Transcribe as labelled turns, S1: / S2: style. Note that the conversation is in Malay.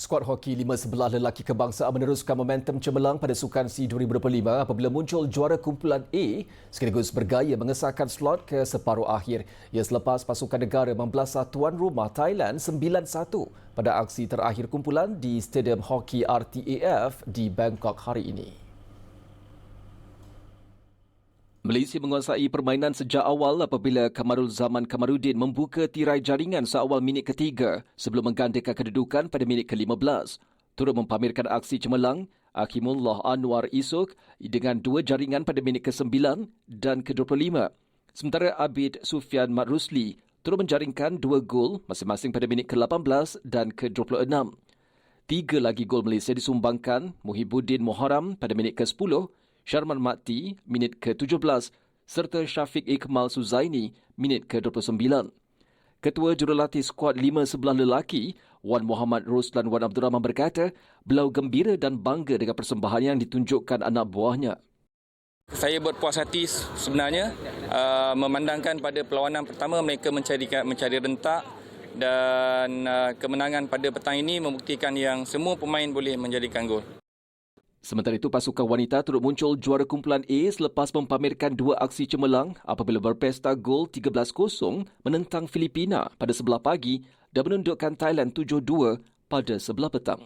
S1: Skuad hoki lima sebelah lelaki kebangsaan meneruskan momentum cemerlang pada Sukan C 2025 apabila muncul juara kumpulan A sekaligus bergaya mengesahkan slot ke separuh akhir. Ia selepas pasukan negara membelas tuan rumah Thailand 9-1 pada aksi terakhir kumpulan di Stadium Hoki RTAF di Bangkok hari ini. Malaysia menguasai permainan sejak awal apabila Kamarul Zaman Kamarudin membuka tirai jaringan seawal minit ketiga sebelum menggandakan kedudukan pada minit ke-15. Turut mempamerkan aksi cemerlang, Akimullah Anwar Isuk dengan dua jaringan pada minit ke-9 dan ke-25. Sementara Abid Sufian Mat Rusli turut menjaringkan dua gol masing-masing pada minit ke-18 dan ke-26. Tiga lagi gol Malaysia disumbangkan Muhyiddin Muharram pada minit ke-10 Sharman Mati minit ke-17 serta Syafiq Ikmal Suzaini minit ke-29. Ketua Jurulatih Skuad 5 sebelah lelaki, Wan Muhammad Roslan Wan Abdul Rahman berkata, beliau gembira dan bangga dengan persembahan yang ditunjukkan anak buahnya.
S2: Saya berpuas hati sebenarnya uh, memandangkan pada perlawanan pertama mereka mencari mencari rentak dan uh, kemenangan pada petang ini membuktikan yang semua pemain boleh menjadikan gol.
S1: Sementara itu, pasukan wanita turut muncul juara kumpulan A selepas mempamerkan dua aksi cemerlang apabila berpesta gol 13-0 menentang Filipina pada sebelah pagi dan menundukkan Thailand 7-2 pada sebelah petang.